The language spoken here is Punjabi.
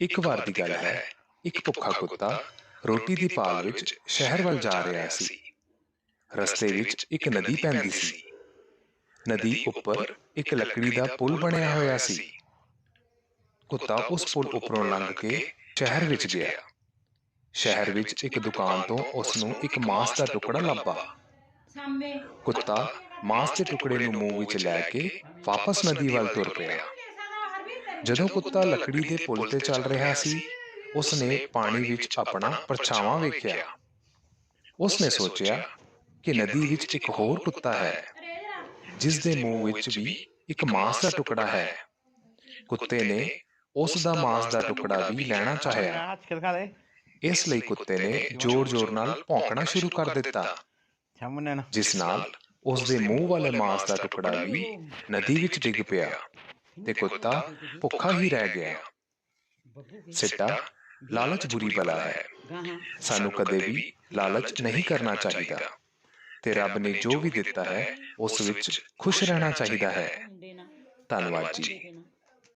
ਇੱਕ ਵਾਰ ਦੀ ਗੱਲ ਹੈ ਇੱਕ ਭੁੱਖਾ ਕੁੱਤਾ ਰੋਟੀ ਦੀ ਭਾਲ ਵਿੱਚ ਸ਼ਹਿਰ ਵੱਲ ਜਾ ਰਿਹਾ ਸੀ। ਰਸਤੇ ਵਿੱਚ ਇੱਕ ਨਦੀ ਪੈਂਦੀ ਸੀ। ਨਦੀ ਉੱਪਰ ਇੱਕ ਲੱਕੜੀ ਦਾ ਪੁਲ ਬਣਿਆ ਹੋਇਆ ਸੀ। ਕੁੱਤਾ ਉਸ ਪੁਲ ਉੱਪਰੋਂ ਲੰਘ ਕੇ ਸ਼ਹਿਰ ਵਿੱਚ ਗਿਆ। ਸ਼ਹਿਰ ਵਿੱਚ ਇੱਕ ਦੁਕਾਨ ਤੋਂ ਉਸ ਨੂੰ ਇੱਕ ਮਾਂਸ ਦਾ ਟੁਕੜਾ ਲੱਭਾ। ਕੁੱਤਾ ਮਾਂਸ ਦੇ ਟੁਕੜੇ ਨੂੰ ਮੂੰਹ ਵਿੱਚ ਲੈ ਕੇ ਵਾਪਸ ਨਦੀ ਵੱਲ ਤੁਰ ਪਿਆ। ਜਦੋਂ ਕੁੱਤਾ ਲੱਕੜੀ ਦੇ ਪੁਲ ਤੇ ਚੱਲ ਰਿਹਾ ਸੀ ਉਸ ਨੇ ਪਾਣੀ ਵਿੱਚ ਆਪਣਾ ਪਰਛਾਵਾਂ ਵੇਖਿਆ। ਉਸ ਨੇ ਸੋਚਿਆ ਕਿ ਨਦੀ ਵਿੱਚ ਇੱਕ ਹੋਰ ਕੁੱਤਾ ਹੈ ਜਿਸ ਦੇ ਮੂੰਹ ਵਿੱਚ ਵੀ ਇੱਕ ਮਾਂਸ ਦਾ ਟੁਕੜਾ ਹੈ। ਕੁੱਤੇ ਨੇ ਉਸ ਦਾ ਮਾਂਸ ਦਾ ਟੁਕੜਾ ਵੀ ਲੈਣਾ ਚਾਹਿਆ। ਇਸ ਲਈ ਕੁੱਤੇ ਨੇ ਜ਼ੋਰ-ਜ਼ੋਰ ਨਾਲ ਭੌਂਕਣਾ ਸ਼ੁਰੂ ਕਰ ਦਿੱਤਾ। ਜਿਸ ਨਾਲ ਉਸ ਦੇ ਮੂੰਹ ਵਾਲੇ ਮਾਂਸ ਦਾ ਟੁਕੜਾ ਵੀ ਨਦੀ ਵਿੱਚ ਡਿੱਗ ਪਿਆ। ਤੇ ਕੁੱਤਾ ਭੁੱਖਾ ਹੀ ਰਹਿ ਗਿਆ ਸਿੱਟਾ ਲਾਲਚ ਬੁਰੀ ਬਲਾ ਹੈ ਸਾਨੂੰ ਕਦੇ ਵੀ ਲਾਲਚ ਨਹੀਂ ਕਰਨਾ ਚਾਹੀਦਾ ਤੇ ਰੱਬ ਨੇ ਜੋ ਵੀ ਦਿੱਤਾ ਹੈ ਉਸ ਵਿੱਚ ਖੁਸ਼ ਰਹਿਣਾ ਚਾਹੀਦਾ ਹੈ ਧੰਨਵਾਦ ਜੀ